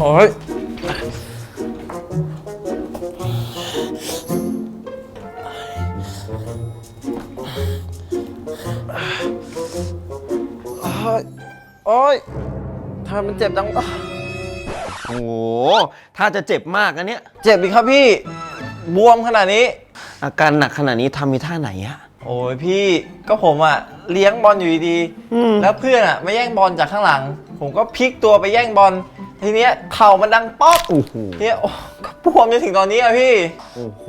โอ้ยโอ้ยโอ้ยทำไมมันเจ็บจังวะโอ้โห ถ้าจะเจ็บมากนะเนี่ย เจ็บอีกครับพี่ บวมขนาดนี้ อาการหนักขนาดนี้ทำมีท่าไหนอะ โอ้ยพี่ก็ผมอะเลี้ยงบอลอยู่ดีอืม ๆแล้วเพื่อนอะมาแย่งบอลจากข้างหลัง ผมก็พลิกตัวไปแย่งบอลทีเนี้ยเข่ามันดังป๊อกโอ้โหเนี่ยโอ้ก็บวมจนถึงตอนนี้อะพี่ โอ้โห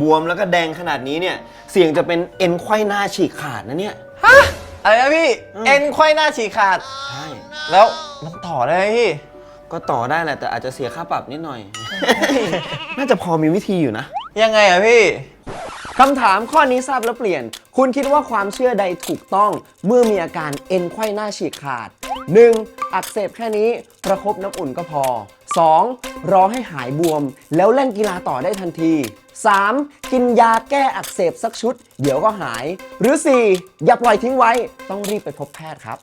บวมแล้วก็แดงขนาดนี้เนี่ย เสี่ยงจะเป็นเอ็นไขว้หน้าฉีกขาดนะเนี่ยอะไรนะพี่อืม เอ็นไขว้หน้าฉีกขาด ใช่ แล้วมันต่อได้ไหมพี่ ก็ต่อได้แหละแต่อาจจะเสียค่าปรับนิดหน่อย น่าจะพอมีวิธีอยู่นะ ยังไงอะพี่ คำถามข้อนี้ทราบแล้วเปลี่ยน คุณคิดว่าความเชื่อใดถูกต้อง เมื่อมีอาการเอ็นไขว้หน้าฉีกขาด 1. อักเสบแค่นี้ ประคบน้ำอุ่นก็พอ 2. รอให้หายบวม แล้วเล่นกีฬาต่อได้ทันที 3. กินยาแก้อักเสบสักชุด เดี๋ยวก็หาย หรือ 4. อย่าปล่อยทิ้งไว้ ต้องรีบไปพบแพทย์ครับ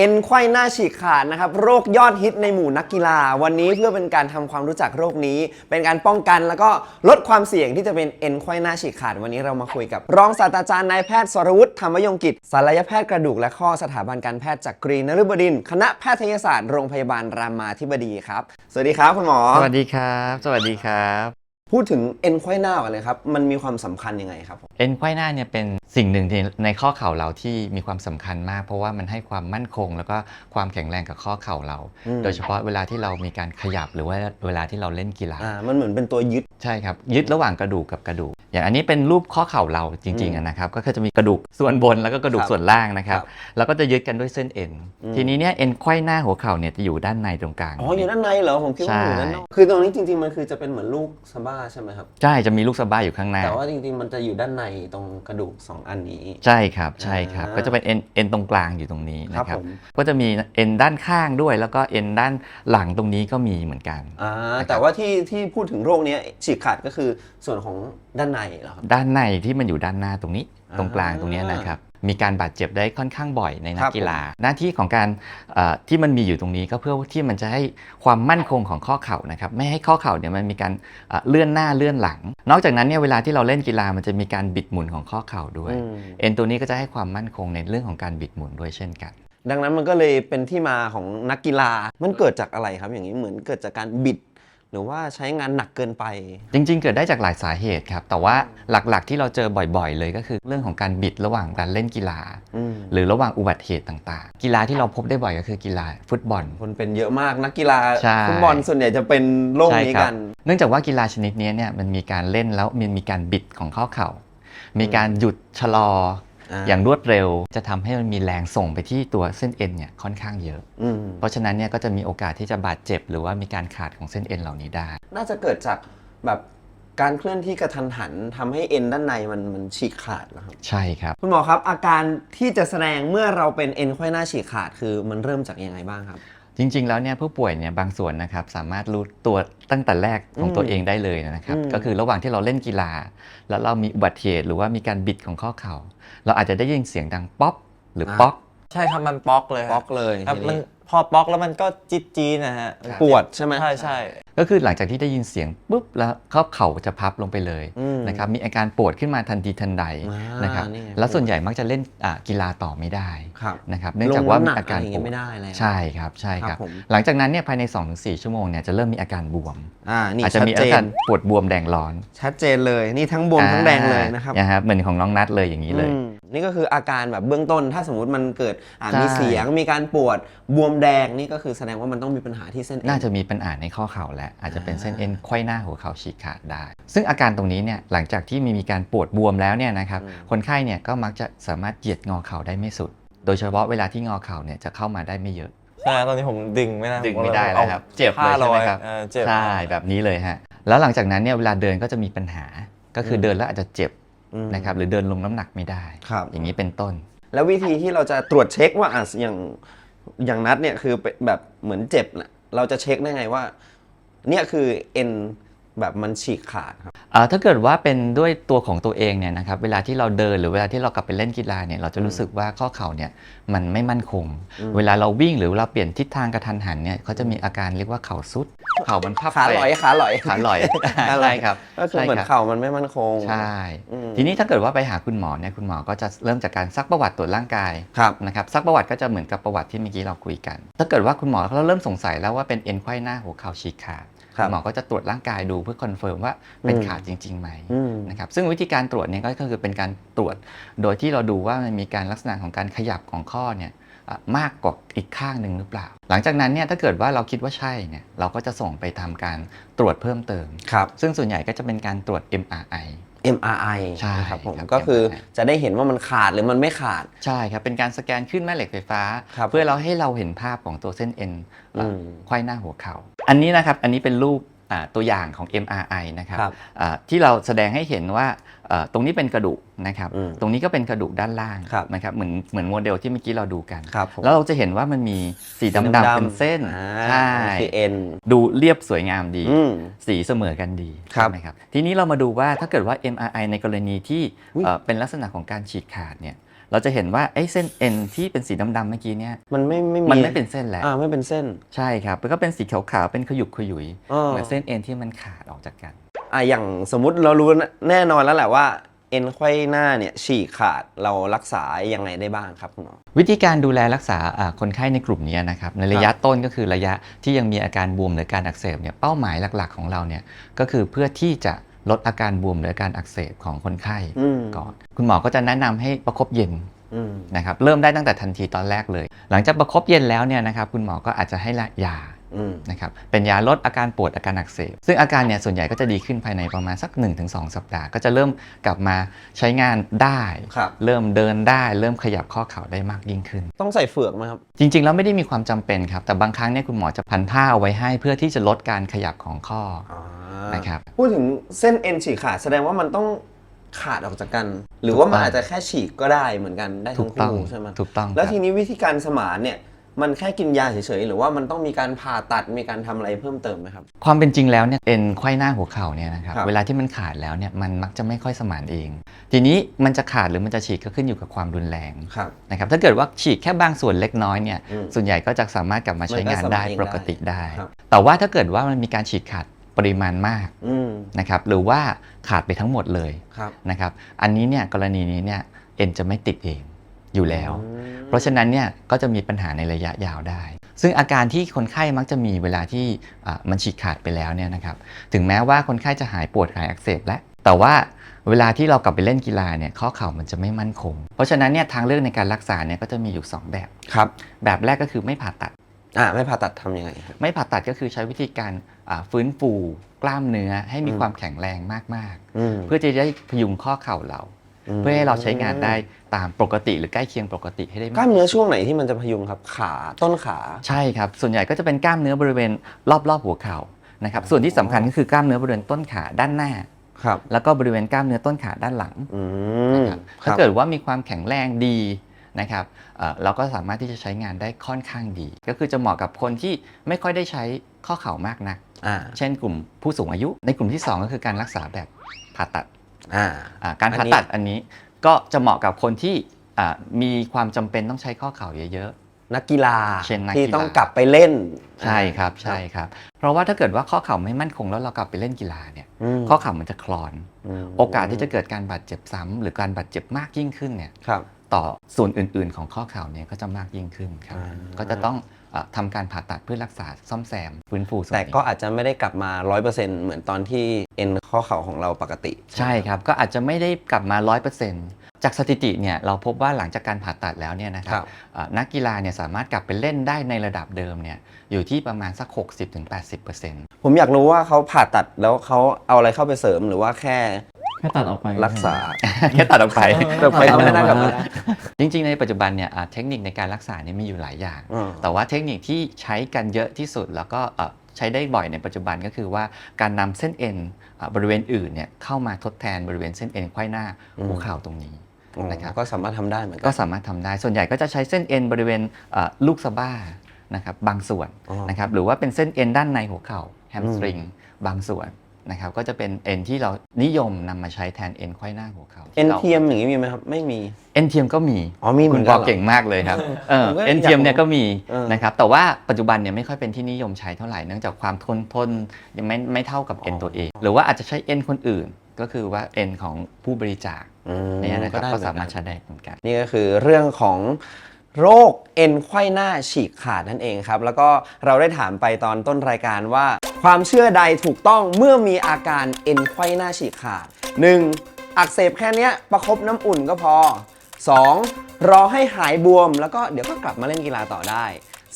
เอ็นไขว้หน้าฉีกขาดนะครับโรคยอดฮิตในหมู่นักกีฬา วันนี้เพื่อเป็นการทำความรู้จักโรคนี้ เป็นการป้องกันแล้วก็ลดความเสี่ยงที่จะเป็นเอ็นไขว้หน้าฉีกขาด วันนี้เรามาคุยกับ รองศาสตราจารย์นายแพทย์สรวุฒิธรรมยงกิจศัลยแพทย์กระดูกและข้อสถาบันการแพทย์จากกรีนฤบดิน คณะแพทยศาสตร์โรงพยาบาลรามาธิบดีครับ สวัสดีครับคุณหมอ สวัสดีครับ สวัสดีครับ พูดถึงเอ็นไขว้หน้าก่อนเลยครับ มันมีความสำคัญยังไงครับผมเอ็นไขว้หน้าเนี่ยเป็นสิ่งหนึ่งที่ในข้อเข่าเราที่มีความสำคัญมาก เพราะว่ามันให้ความมั่นคง แล้วก็ความแข็งแรงกับข้อเข่าเราอืมโดยเฉพาะเวลาที่เรามีการขยับหรือว่าเวลาที่เราเล่นกีฬาอ่ามันเหมือนเป็นตัวยึดใช่ครับยึดระหว่างกระดูกกับกระดูก อย่างอันนี้เป็นรูปข้อเข่าเราจริงอืๆมอะนะครับ ก็คือจะมีกระดูกส่วนบนแล้วก็กระดูกครับส่วนล่างนะครับครับแล้วก็จะยึดกันด้วยเส้นเอ็นอืมทีนี้เนี่ยเอ็นไขว้หน้าหัวเข่าเนี่ยจะอยู่ด้านในตรงกลาง อ๋ออยู่ด้านในเหรอผมคิดว่าอยู่ด้านนอกใช่คือตรงนี้จริงๆมันคือจะเป็นเหมือนลูกสะบ้าใช่ไหมครับ ใช่จะมีลูกสะบ้าอยู่ข้างหน้า แต่ว่าจริงๆมันจะอยู่ด้านในตรงกระดูก 2 อันนี้ ใช่ครับใช่ครับอ่าก็จะเป็นเอ็นเอ็นตรงกลางอยู่ตรงนี้ครับนะครับผมก็จะมีเอ็นด้านข้างด้วย แล้วก็เอ็นด้านหลังตรงนี้ก็มีเหมือนกันอ่านะครับแต่ว่าที่ที่พูดถึงโรคเนี้ยฉีกขาดก็คือส่วนของด้านในเหรอครับ ด้านในที่มันอยู่ด้านหน้าตรงนี้อ่าตรงกลางตรงเนี้ยนะครับ มีการบาดเจ็บได้ค่อนข้างบ่อยในนัคกรับกีฬา หน้าที่ของการเอ่อที่มันมีอยู่ตรงนี้ก็เพื่อที่มันจะให้ความมั่นคงของข้อเข่านะครับ ไม่ให้ข้อเข่าเนี่ยมันมีการเอ่อเลื่อนหน้าเลื่อนหลัง นอกจากนั้นเนี่ยเวลาที่เราเล่นกีฬามันจะมีการบิดหมุนของข้อเข่าด้วยอืมเอ็นตัวนี้ก็จะให้ความมั่นคงในเรื่องของการบิดหมุนด้วยเช่นกันดังนั้นมันก็เลยเป็นที่มาของนักกีฬา มันเกิดจากอะไรครับอย่างนี้เหมือนเกิดจากการบิด หรือว่าใช้งานหนักเกินไป จริงๆ เกิดได้จากหลายสาเหตุครับ แต่ว่าหลักๆ ที่เราเจอบ่อยๆ เลยก็คือเรื่องของการบิดระหว่างการเล่นกีฬา อืมหรือระหว่างอุบัติเหตุต่างๆ กีฬาที่เราพบได้บ่อยก็คือกีฬาฟุตบอล คนเป็นเยอะมากนักกีฬาใช่ ฟุตบอลส่วนใหญ่จะเป็นโรคนี้ใช่ครักัน เนื่องจากว่ากีฬาชนิดนี้เนี่ยมันมีการเล่นแล้วมันมีการบิดของข้อเข่า มีการหยุดชะลอ อ่าอย่างรวดเร็วจะทำให้มันมีแรงส่งไปที่ตัวเส้นเอ็นเนี่ยค่อนข้างเยอะอืมเพราะฉะนั้นเนี่ยก็จะมีโอกาสที่จะบาดเจ็บ หรือว่ามีการขาดของเส้นเอ็นเหล่านี้ได้ น่าจะเกิดจากแบบการเคลื่อนที่กระทันหันทำให้เอ็นด้านในมันมันฉีกขาดแล้วครับ ใช่ครับ คุณหมอครับอาการที่จะแสดงเมื่อเราเป็นเอ็นไขว้หน้าฉีกขาดคือมันเริ่มจากยังไงบ้างครับจริง ๆ แล้วเนี่ยผู้ป่วยเนี่ยบางส่วนนะครับสามารถรู้ตัวตั้งแต่แรกของอืมตัวเองได้เลยนะครับอืมก็คือระหว่างที่เราเล่นกีฬา แล้วเรามีอุบัติเหตุหรือว่ามีการบิดของข้อเข่า เราอาจจะได้ยินเสียงดังป๊อกหรือป๊อก ใช่ครับมันป๊อกเลยป๊อกเลยครับทีมันนี้พอป๊อกแล้วมันก็จี๊ดจี๊ดนะฮะครับปวดใช่ไหม ใช่ใช่ ก็คือหลังจากที่ได้ยินเสียงปุ๊บแล้วข้อเข่าจะพับลงไปเลยอืมนะครับมีอาการปวดขึ้นมาทันทีทันใดอ่านนะครับนี่ไงแล้วส่วนใหญ่มักจะเล่นอ่ากีฬาต่อไม่ได้ครับนะครับเนื่องจากว่าลงมีน้ำหนักอาการอะไรอย่างปเงี้วยดไม่ได้แล้วใช่ครับใช่คครัรับบผมหลังจากนั้นเนี่ยภายใน 2-4 ชั่วโมงเนี่ยจะเริ่มมีอาการบวมอ่านี่อาจจะชัดมีเจอานการปวดบวมแดงร้อน ชัดเจนเลยนี่ทั้งบวมทั้งแดงเลยนะครับอ่าเหมือนของน้องนัดเลยอย่างนี้เลยอืม นี่ก็คืออาการแบบเบื้องต้น ถ้าสมมติมันเกิดอ่าใช่ มีเสียงมีการปวดบวมแดงนี่ก็คือแสดงว่ามันต้องมีปัญหาที่เส้นเอ็นน่าจะมีปัญหาในข้อเข่าแล้วอาจจะเป็นเส้นอ่าเอ็นไขว้หน้าหัวเข่าฉีกขาดได้ ซึ่งอาการตรงนี้เนี่ยหลังจากที่มีมีการปวดบวมแล้วเนี่ยนะครับอืม คนไข้เนี่ยก็มักจะสามารถเหยียดงอเข่าได้ไม่สุด โดยเฉพาะเวลาที่งอเข่าเนี่ยจะเข้ามาได้ไม่เยอะ ใช่ตอนนี้ผมดึงไม่ได้ดึงไม่ได้แล้วครับอาเจ็บเลยใช่ไหมครับผ้าอยเออเจ็บ ใช่แบบนี้เลยฮะแล้วหลังจากนั้นเนี่ยเวลาเดินก็จะมีปัญหา ก็คืออม เดินแล้วอาจจะเจ็บอืม นะครับหรือเดินลงน้ำหนักไม่ได้ครับอย่างนี้เป็นต้น แล้ววิธีที่เราจะตรวจเช็คว่าอะอย่างอย่างนัดเนี่ยคือเป็นแบบเหมือนเจ็บน่ะเราจะเช็คได้ไงว่า เนี่ยคือเอ็น แบบมันฉีกขาดครับ เอ่อถ้าเกิดว่าเป็นด้วยตัวของตัวเองเนี่ยนะครับเวลาที่เราเดินหรือเวลาที่เรากลับไปเล่นกีฬาเนี่ยเราจะรู้สึกว่าข้อเข่าเนี่ยมันไม่มั่นคง อืม เวลาเราวิ่งหรือเราเปลี่ยนทิศทางกระทันหันเนี่ยเขาจะมีอาการเรียกว่าเข่าซุด เข่ามันพับขาลอยไปขาลอย ขาลอยขาลอยใช่ครับก็คือเหมือนใช่รับเข่ามันไม่มั่นคงใช่ อืมทีนี้ถ้าเกิดว่าไปหาคุณหมอเนี่ยคุณหมอก็จะเริ่มจากการซักประวัติตรวจร่างกายครับนะครับซักประวัติก็จะเหมือนกับประวัติที่เมื่อกี้เราคุยกัน ถ้าเกิดว่าคุณหมอเขาเริ่มสงสัยแล้วว่าเป็นเอ็นไขว้หน้าหัวเข่าฉีกขาดครับณ หมอก็จะตรวจร่างกายดูเพื่อคอนเฟิร์มว่าเป็นอืมขาดจริงๆไหมอืมนะครับซึ่งวิธีการตรวจเนี่ยก็คือเป็นการตรวจ โดยที่เราดูว่ามันมีการลักษณะของการขยับของข้อเนี่ยอะ มากกว่าอีกข้างหนึ่งหรือเปล่า หลังจากนั้นเนี่ยถ้าเกิดว่าเราคิดว่าใช่เนี่ยเราก็จะส่งไปทำการตรวจเพิ่มเติม ครับ ซึ่งส่วนใหญ่ก็จะเป็นการตรวจ MRI MRI ใช่ครับผมครับก็คือ MRI จะได้เห็นว่ามันขาดหรือมันไม่ขาดใช่ครับ เป็นการสแกนขึ้นแม่เหล็กไฟฟ้าครับเพื่อเราให้เราเห็นภาพของตัวเส้นเอ็นอืมไขว้หน้าหัวเข่าอันนี้นะครับอันนี้เป็นรูปอ่า ตัวอย่างของ MRI นะครับครับอ่าที่เราแสดงให้เห็นว่าอ่าตรงนี้เป็นกระดูกนะครับอืมตรงนี้ก็เป็นกระดูกด้านล่างครับนะครับเหมือนเหมือนโมเดลที่เมื่อกี้เราดูกันครับผมแล้วเราจะเห็นว่ามันมีสีดำๆเป็นเส้นอ่าใช่คือเอ็นดูเรียบสวยงามดีอืมสีเสมอกันดีครับใช่ไหมครับทีนี้เรามาดูว่าถ้าเกิดว่า MRI ในกรณีที่อุ๊ยเอ่อเป็นลักษณะของการฉีกขาดเนี่ย เราจะเห็นว่าไอ้เส้นเอ็นที่เป็นสีดำๆเมื่อกี้เนี่ยมันไม่ไม่มีมันไม่เป็นเส้นแล้วอ่าไม่เป็นเส้นใช่ครับแล้วก็เป็นสีขาวๆเป็นขยุกขยุยเออเหมือนเส้นเอ็นที่มันขาดออกจากกันอ่าอย่างสมมุติเรารู้แน่นอนแล้วแหละว่าเอ็นไขว้หน้าเนี่ยฉีกขาดเรารักษายังไงได้บ้างครับคุณหมอวิธีการดูแลรักษาอ่าคนไข้ในกลุ่มนี้นะครับในระยะต้นก็คือระยะที่ยังมีอาการบวมหรือการอักเสบเนี่ยเป้าหมายหลักๆ ของเราเนี่ยก็คือเพื่อที่จะ ลดอาการบวมหรืออาการอักเสบของคนไข้อืมก่อน คุณหมอก็จะแนะนำให้ประคบเย็นอืมนะครับเริ่มได้ตั้งแต่ทันทีตอนแรกเลย หลังจากประคบเย็นแล้วเนี่ยนะครับคุณหมอก็อาจจะให้ละยาอืม นะครับเป็นยาลดอาการปวดอาการอักเสบ ซึ่งอาการเนี่ยส่วนใหญ่ก็จะดีขึ้นภายในประมาณสัก 1-2 สัปดาห์ ก็จะเริ่มกลับมาใช้งานได้ครับเริ่มเดินได้ เริ่มขยับข้อเข่าได้มากยิ่งขึ้น ต้องใส่เฟือกไหมครับ จริง ๆ แล้วไม่ได้มีความจำเป็นครับ แต่บางครั้งเนี่ยคุณหมอจะพันผ้าเอาไว้ให้ เพื่อที่จะลดการขยับของข้อนะครับพูดถึงเส้นเอ็นฉีกขาดแสดงว่ามันต้องขาดออกจากกัน หรือว่ามันถูกต้องอาจจะแค่ฉีกก็ได้เหมือนกันได้ถูทั้งกต้องคู่ใช่ไหมถูกต้องแล้วครับทีนี้วิธีการสมานเนี่ย มันแค่กินยาเฉยๆ หรือว่ามันต้องมีการผ่าตัดมีการทำอะไรเพิ่มเติมไหมครับ ความเป็นจริงแล้วเนี่ยเอ็นไขว้หน้าหัวเข่าเนี่ยนะครับครับ เวลาที่มันขาดแล้วเนี่ยมันมักจะไม่ค่อยสมานเอง ทีนี้มันจะขาดหรือมันจะฉีกก็ขึ้นอยู่กับความรุนแรงครับ นะครับถ้าเกิดว่าฉีกแค่บางส่วนเล็กน้อยเนี่ยอืมส่วนใหญ่ก็จะสามารถกลับมาใช้งานได้มันก็สมานเองปกติได้ ครับ แต่ว่าถ้าเกิดว่ามันมีการฉีกขาดปริมาณมากอืมนะครับหรือว่าขาดไปทั้งหมดเลยครับ นะครับอันนี้เนี่ยกรณีนี้เนี่ยเอ็นจะไม่ติดเอง อยู่แล้วอืมเพราะฉะนั้นเนี่ยก็จะมีปัญหาในระยะยาวได้ ซึ่งอาการที่คนไข้มักจะมีเวลาที่อะมันฉีกขาดไปแล้วเนี่ยนะครับ ถึงแม้ว่าคนไข้จะหายปวดหายอักเสบแล้วแต่ว่าเวลาที่เรากลับไปเล่นกีฬาเนี่ยข้อเข่ามันจะไม่มั่นคง เพราะฉะนั้นเนี่ยทางเลือกในการรักษาเนี่ยก็จะมีอยู่ 2 แบบครับ แบบแรกก็คือไม่ผ่าตัดอ่าไม่ผ่าตัดทำยังไงครับไม่ผ่าตัดก็คือใช้วิธีการอ่าฟื้นฟูกล้ามเนื้อให้มีอืมความแข็งแรงมากอืมๆเพื่อที่จะได้พยุงข้อเข่าเรา เพื่อให้เราใช้งานได้ตามปกติหรือใกล้เคียงปกติให้ได้กมากล้ามเนื้อช่วงไหนที่มันจะพยุงครับขาต้นขาใช่ครับ ส่วนใหญ่ก็จะเป็นกล้ามเนื้อบริเวณรอบๆหัวเข่านะครับส่วนที่สำคัญก็คือกล้ามเนื้อบริเวณต้นขาด้านหน้าครับแล้วก็บริเวณกล้ามเนื้อต้นขาด้านหลังอืมนะครับถ้าเกิดว่ามีความแข็งแรงดีนะครับเอ่อเราก็สามารถที่จะใช้งานได้ค่อนข้างดี ก็คือจะเหมาะกับคนที่ไม่ค่อยได้ใช้ข้อเข่ามากนักอ่าเช่นกลุ่มผู้สูงอายุ ในกลุ่มที่ 2 ก็คือการรักษาแบบผ่าตัด อ่าอ่าการผ่าตัดอันนี้ก็จะเหมาะกับคนที่อ่ามีความจำเป็นต้องใช้ข้อเข่าเยอะนักกีฬาเช่นนักที่กีฬาต้องกลับไปเล่นๆใช่ครับใช่ครับ เพราะว่าถ้าเกิดว่าข้อเข่าไม่มั่นคงแล้วเรากลับไปเล่นกีฬาเนี่ยมข้อเข่ามันจะคลอนมโอกาสที่จะเกิดการบาดเจ็บซ้ำหรือการบาดเจ็บมากยิ่งขึ้นเนี่ยครับต่อส่วนอื่นๆ ของข้อเข่าเนี่ยก็จะมากยิ่งขึ้นครับอ่าก็จะต้องเอ่อ ทำการผ่าตัดเพื่อรักษาซ่อมแซมฟื้นฟูส่วนแต่นี้ก็อาจจะไม่ได้กลับมา 100%เหมือนตอนที่เอ็นข้อเข่าของเราปกติ ใช่ครับ ก็อาจจะไม่ได้กลับมา 100%จากสถิติเนี่ยเราพบว่าหลังจากการผ่าตัดแล้วเนี่ยนะคครัรับบเอ่อนักกีฬาเนี่ยสามารถกลับไปเล่นได้ในระดับเดิมเนี่ยอยู่ที่ประมาณสัก 60-80%ผมอยากรู้ว่าเขาผ่าตัดแล้วเขาเอาอะไรเข้าไปเสริมหรือว่าแค่ แค่ตัดออกไปรักษา แค่ตัดออกไปแบบไปเขาไม่ได้กลับมาได้จริง ๆ ในปัจจุบันเนี่ยอ่าเทคนิคในการรักษาเนี่ยมีอยู่หลายอย่างอืมแต่ว่าเทคนิคที่ใช้กันเยอะที่สุดแล้วก็เอ่อใช้ได้บ่อยในปัจจุบันก็คือว่าการนำเส้นเอ็นอ่าบริเวณอื่นเนี่ยเข้ามาทดแทนบริเวณเส้นเอ็นไขว้หน้าหัวเข่าตรงนี้นะครับก็สามารถทำได้เหมือนกัก็สามารถทำได้ ส่วนใหญ่ก็จะใช้เส้นเอ็นบริเวณเอ่อลูกสะบ้านะครับบางส่วนอ๋อนะครับหรือว่าเป็นเส้นเอ็นด้านในหัวเข่าแฮมสตริงบางส่วน นะครับก็จะเป็นเอ็นที่เรานิยมนำมาใช้แทนเอ็นไขว้หน้าหัวเข่าเอ็นเทียมอย่างนี้มีไหมครับ ไม่มี เอ็นเทียมก็มีอ๋อมีเหมืคุอณนปกัอนเหรอ เก่งมากเลยครับเออผมก็เอ็นเทียมเนี่ยก็มีเออ นะครับแต่ว่าปัจจุบันเนี่ยไม่ค่อยเป็นที่นิยมใช้เท่าไหร่เนื่องจากความทนทนยังไม่ไม่เท่ากับเอ็นตัวเอง หรือว่าอาจจะใช้เอ็นคนอื่น ก็คือว่าเอ็นของผู้บริจาคอืมเนี่ยนะครับได้ก็เหอนสามารถนใช้ได้เหมือนกัน นี่ก็คือเรื่องของโรคเอ็นไขว้หน้าฉีกขาดนั่นเองครับ แล้วก็เราได้ถามไปตอนต้นรายการว่า ความเชื่อใดถูกต้องเมื่อมีอาการเอ็นไขว้หน้าฉีกขาด 1. อักเสบแค่เนี้ยประคบน้ำอุ่นก็พอ 2. รอให้หายบวม แล้วก็เดี๋ยวก็กลับมาเล่นกีฬาต่อได้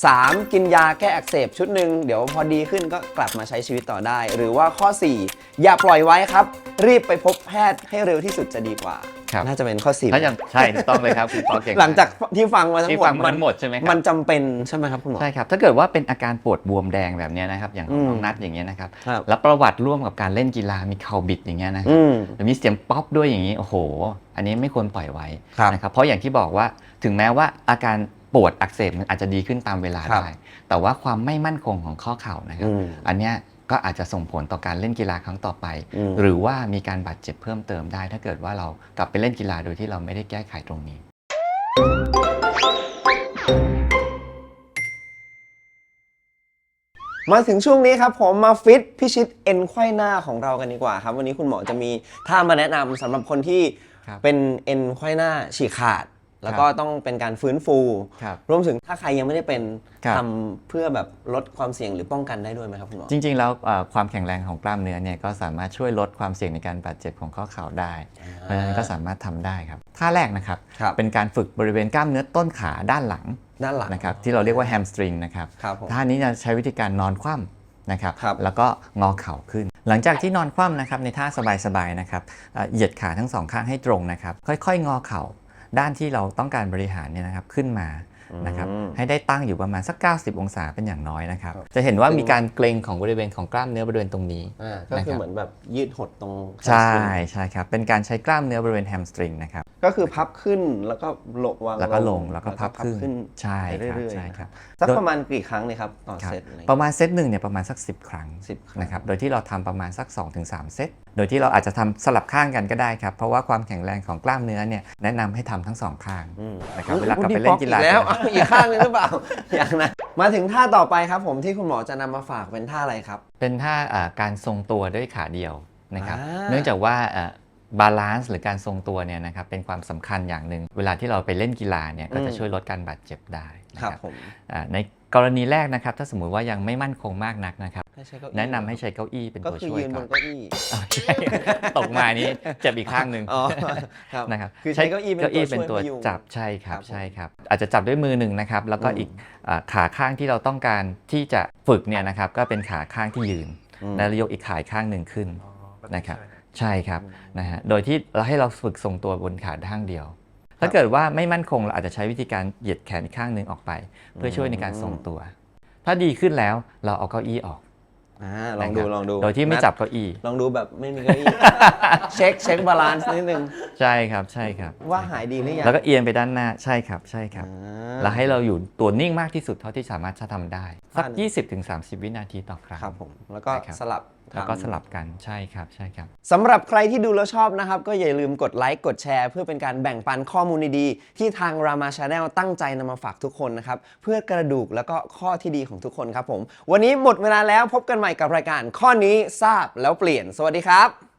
3. กินยาแก้อักเสบชุดหนึ่งเดี๋ยวพอดีขึ้นก็กลับมาใช้ชีวิตต่อได้ หรือว่าข้อ 4 อย่าปล่อยไว้ครับ รีบไปพบแพทย์ให้เร็วที่สุดจะดีกว่า ครับ น่าจะเป็นข้อ4ถ้าอย่างใช่ถูกต้องเลยครับคุณปอเก่งมหลังจากที่ฟังมาทั้งที่หมดฟังมาทั้งหมดใช่ไหมครับ มันจำเป็นใช่ไหมครับคุณหมอ ใช่ครับ ถ้าเกิดว่าเป็นอาการปวดบวมแดงแบบเนี้ยนะครับ อย่างของอืม น้องนัทอย่างเงี้ยนะครับ ครับ แล้วประวัติร่วมกับการเล่นกีฬามีเข่าบิดอย่างเงี้ยนะครัอืบมหรือมีเสียงป๊อปด้วยอย่างนี้ โอ้โห อันนี้ไม่ควรปล่อยไว้ครับนะครับ เพราะอย่างที่บอกว่าถึงแม้ว่าอาการปวดอักเสบมันอาจจะดีขึ้นตามเวลาครับ ได้ แต่ว่าความไม่มั่นคงของข้อเข่านะครับ อืม อันเนี้ย ก็อาจจะส่งผลต่อการเล่นกีฬาครั้งต่อไป อืม หรือว่ามีการบาดเจ็บเพิ่มเติมได้ ถ้าเกิดว่าเรากลับไปเล่นกีฬาโดยที่เราไม่ได้แก้ไขตรงนี้ มาถึงช่วงนี้ครับผมมาฟิตพิชิตเอ็นไขว้หน้าของเรากันดีกว่าครับ วันนี้คุณหมอจะมีท่ามาแนะนำสำหรับคนที่ครับ เป็นเอ็นไขว้หน้าฉีกขาด แล้วก็ต้องเป็นการฟื้นฟู ครับรวมถึงถ้าใครยังไม่ได้เป็นครับ ทำเพื่อแบบลดความเสี่ยงหรือป้องกันได้ด้วยไหมครับคุณหมอจริงๆ แล้วเอ่อความแข็งแรงของกล้ามเนื้อเนี่ยก็สามารถช่วยลดความเสี่ยงในการบาดเจ็บของข้อเข่าได้ เพราะฉะนั้นก็สามารถทำได้ครับท่าแรกนะครับ ครับเป็นการฝึกบริเวณกล้ามเนื้อต้นขาด้านหลังด้านหลังนะครับที่เราเรียกว่าแฮมสตริงนะครับครับผม ท่านี้จะใช้วิธีการนอนคว่ำนะครับครับ แล้วก็งอเข่าขึ้น หลังจากที่นอนคว่ำนะครับในท่าสบายๆนะครับเอ่อเหยียดขาทั้งสองข้างให้ตรงนะครับค่อยๆ งอเข่า ด้านที่เราต้องการบริหารเนี่ยนะครับขึ้นมานะครับอืมให้ได้ตั้งอยู่ประมาณสัก 90 องศาเป็นอย่างน้อยนะครับครับจะเห็นว่าซึ่งมีการเกร็งของบริเวณของกล้ามเนื้อบริเวณตรงนี้อ่าก็นะคคืรัอบเหมือนแบบยืดหดตรงใช่ใช่ครับเป็นการใช้กล้ามเนื้อบริเวณแฮมสตริงนะครับ ก็คือพับขึ้นแล้วก็ลงวางแล้วก็ลงแล้วก็พับขึ้นใช่ไปครับเรื่อยๆใช่ครับสักโดยประมาณกี่ครั้งเนี่ยครับต่อครับเซตอะไรอย่างปเงี้ยระมาณเซตหนึ่งเนี่ยประมาณสัก 10 ครั้ง10ครั้งนะครับโดยที่เราทำประมาณสัก 2-3 เซตโดยที่เราอาจจะทำสลับข้างกันก็ได้ครับ เพราะว่าความแข็งแรงของกล้ามเนื้อเนี่ยแนะนำให้ทำทั้งสองข้างอืมนะครับเวลากลับไปเล่นกีฬาอีแล้วอะอีกข้างนึงหรือเปล่าอย่างนะมาถึงท่าต่อไปครับผมที่คุณหมอจะนำมาฝากเป็นท่าอะไรครับ เป็นท่าอ่าการทรงตัวด้วยขาเดียวนะครับอ่าเนื่องจากว่า บาลานซ์หรือการทรงตัวเนี่ยนะครับเป็นความสำคัญอย่างหนึ่งเวลาที่เราไปเล่นกีฬาเนี่ยก็จะช่วยลดการบาดเจ็บได้นะครับครับผมอ่าในกรณีแรกนะครับ ถ้าสมมุติว่ายังไม่มั่นคงมากนักนะครับให้ใช้เก้าอี้แนะนำให้ใช้เก้าอี้เป็นก็ตัวคือช่วยยืนบก่อนนเก้าอี้อ๋อใช่ตกมานี้เจ็บอีกข้างหนึ่งอ๋อครับนะครับคือใช้เก้าอี้เป็นเก้าอี้ตัวเป็นช่วยตัวพยุงจับใช่ครับครับผมใช่ครับ อาจจะจับด้วยมือหนึ่งนะครับ แล้วก็อืมอีกอ่าขาข้างที่เราต้องการที่จะฝึกเนี่ยนะครับก็เป็นขาข้างที่ยืนอืมแล้วยกอีกขาข้างหนึ่งขึ้นนะครับ ใช่ครับนะฮะโดยที่เราให้เราฝึกทรงตัวบนขาข้างเดียว ถ้าเกิดว่าไม่มั่นคงเราอาจจะใช้วิธีการเหยียดแขนอีกข้างหนึ่งออกไป เพื่อช่วยในการทรงตัว ถ้าดีขึ้นแล้วเราเอาเก้าอี้ออกอ่าลองดูนะครับลองดูโดยที่ไม่นัจับเก้าอี้ ลองดูแบบไม่มีเก้าอี้เช็คเช็คบาลานซ์นิดนึงใช่ครับใช่ครับ ว่าหายดีหรือยังแล้วก็เอียงไปด้านหน้าใช่ครับใช่ครับอ่าแล้วให้เราอยู่ตัวนิ่งมากที่สุดเท่าที่สามารถจะทำได้สักท่านี้20-30 วินาทีต่อครั้งครับผมแล้วก็นะครับสลับ แล้วก็ทำสลับกันใช่ครับใช่ครับสำหรับใครที่ดูแล้วชอบนะครับ ก็อย่าลืมกดไลค์กดแชร์ เพื่อเป็นการแบ่งปันข้อมูลดีๆที่ทาง Rama Channel ตั้งใจนำมาฝากทุกคนนะครับ เพื่อกระดูกแล้วก็ข้อที่ดีของทุกคนครับผม วันนี้หมดเวลาแล้วพบกันใหม่กับรายการข้อนี้ทราบแล้วเปลี่ยน สวัสดีครับ